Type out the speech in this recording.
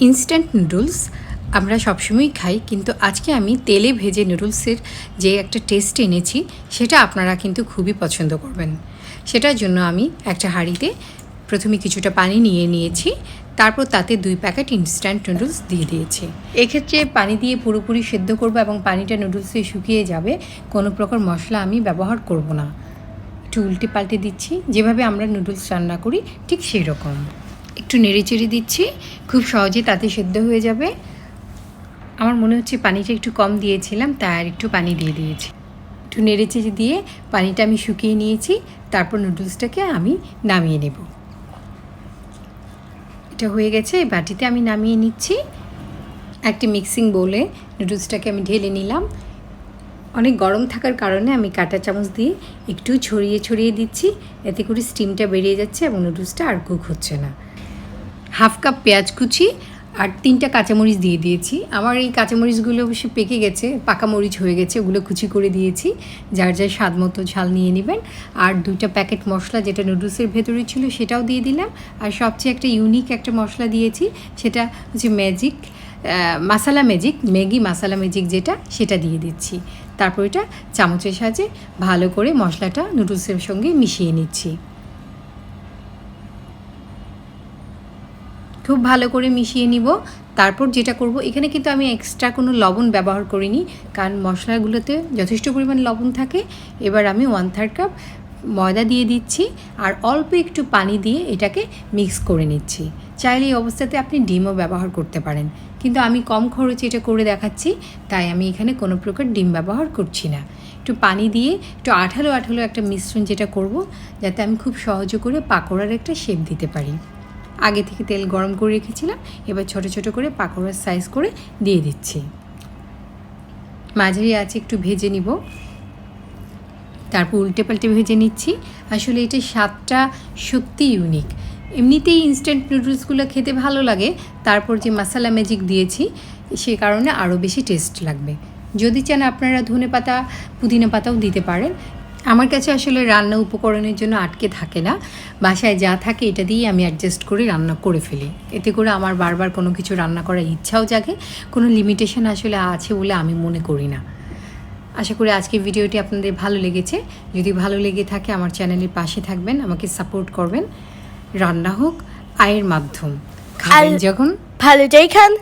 Instant noodles আমরা সবসময়ই খাই, কিন্তু আজকে আমি তেলে ভেজে নুডলসের যে একটা টেস্ট এনেছি, সেটা আপনারা কিন্তু খুবই পছন্দ করবেন। সেটার জন্য আমি একটা হাঁড়িতে প্রথমে কিছুটা পানি নিয়ে নিয়েছি, তারপর তাতে দুই প্যাকেট ইনস্ট্যান্ট নুডলস দিয়ে দিয়েছি। এক্ষেত্রে পানি দিয়ে পুরোপুরি সেদ্ধ করব এবং পানিটা নুডলসে শুকিয়ে যাবে, কোনো প্রকার মশলা আমি ব্যবহার করব না। একটু উল্টে পাল্টে দিচ্ছি, যেভাবে আমরা নুডলস রান্না করি, ঠিক সেই রকম একটু নেড়েচেড়ে দিচ্ছি, খুব সহজে তাতে সেদ্ধ হয়ে যাবে। আমার মনে হচ্ছে পানিটা একটু কম দিয়েছিলাম, তাই আর একটু পানি দিয়ে দিয়েছি। একটু নেড়েচেড়ে দিয়ে পানিটা আমি শুকিয়ে নিয়েছি, তারপর নুডলসটাকে আমি নামিয়ে নেব। এটা হয়ে গেছে বাটিতে আমি নামিয়ে নিচ্ছি। একটি মিক্সিং বোলে নুডলসটাকে আমি ঢেলে নিলাম। অনেক গরম থাকার কারণে আমি কাঁটা চামচ দিয়ে একটু ছড়িয়ে ছড়িয়ে দিচ্ছি, এতে করে স্টিমটা বেরিয়ে যাচ্ছে এবং নুডলসটা আর কুক হচ্ছে না। হাফ কাপ পেঁয়াজ কুচি আর তিনটা কাঁচামরিচ দিয়ে দিয়েছি। আমার এই কাঁচামরিচগুলো অবশ্যই পেকে গেছে, পাকা মরিচ হয়ে গেছে, ওগুলো কুচি করে দিয়েছি। যার যার স্বাদ মতো ঝাল নিয়ে নেবেন। আর দুইটা প্যাকেট মশলা যেটা নুডলসের ভেতরে ছিল সেটাও দিয়ে দিলাম। আর সবচেয়ে একটা ইউনিক একটা মশলা দিয়েছি, সেটা হচ্ছে ম্যাজিক মাসালা ম্যাজিক ম্যাগি মাসালা ম্যাজিক যেটা, সেটা দিয়ে দিচ্ছি। তারপর এটা চামচের সাহায্যে ভালো করে মশলাটা নুডলসের সঙ্গে মিশিয়ে নিচ্ছি। খুব ভালো করে মিশিয়ে নিব। তারপর যেটা করব, এখানে কিন্তু আমি এক্সট্রা কোনো লবণ ব্যবহার করিনি, কারণ মশলাগুলোতে যথেষ্ট পরিমাণ লবণ থাকে। এবার আমি ওয়ান থার্ড কাপ ময়দা দিয়ে দিচ্ছি আর অল্প একটু পানি দিয়ে এটাকে মিক্স করে নিচ্ছি। চাইলে এই অবস্থাতে আপনি ডিমও ব্যবহার করতে পারেন, কিন্তু আমি কম খরচে এটা করে দেখাচ্ছি, তাই আমি এখানে কোনো প্রকার ডিম ব্যবহার করছি না। একটু পানি দিয়ে একটু আঠালো আঠালো একটা মিশ্রণ যেটা করব, যাতে আমি খুব সহজে করে পাকোড়ার একটা শেপ দিতে পারি। আগে থেকে তেল গরম করে রেখেছিলাম। এবার ছোট ছোট করে পাকোড়ার সাইজ করে দিয়ে দিচ্ছি। মাঝারি আছে একটু ভেজে নিব। তারপর উল্টে পাল্টে ভেজে নিচ্ছি। আসলে এটা স্বাদটা সত্যি ইউনিক এমনিতেই ইনস্ট্যান্ট নুডলসগুলো খেতে ভালো লাগে। তারপর যে মশালা ম্যাজিক দিয়েছি, সে কারণে আরও বেশি টেস্ট লাগবে। যদি চান আপনারা ধনে পাতা পুদিনা পাতাও দিতে পারেন। আমার কাছে আসলে রান্না উপকরণের জন্য আটকে থাকে না। বাসায় যা থাকে এটা দিয়েই আমি অ্যাডজাস্ট করে রান্না করে ফেলি। এতে করে আমার বারবার কোনো কিছু রান্না করার ইচ্ছাও জাগে কোনো লিমিটেশন আসলে আছে বলে আমি মনে করি না। আশা করি আজকের ভিডিওটি আপনাদের ভালো লেগেছে। যদি ভালো লেগে থাকে আমার চ্যানেলের পাশে থাকবেন আমাকে সাপোর্ট করবেন। রান্না হোক আয়ের মাধ্যম। খাবেন যখন। ভালোটাই খান।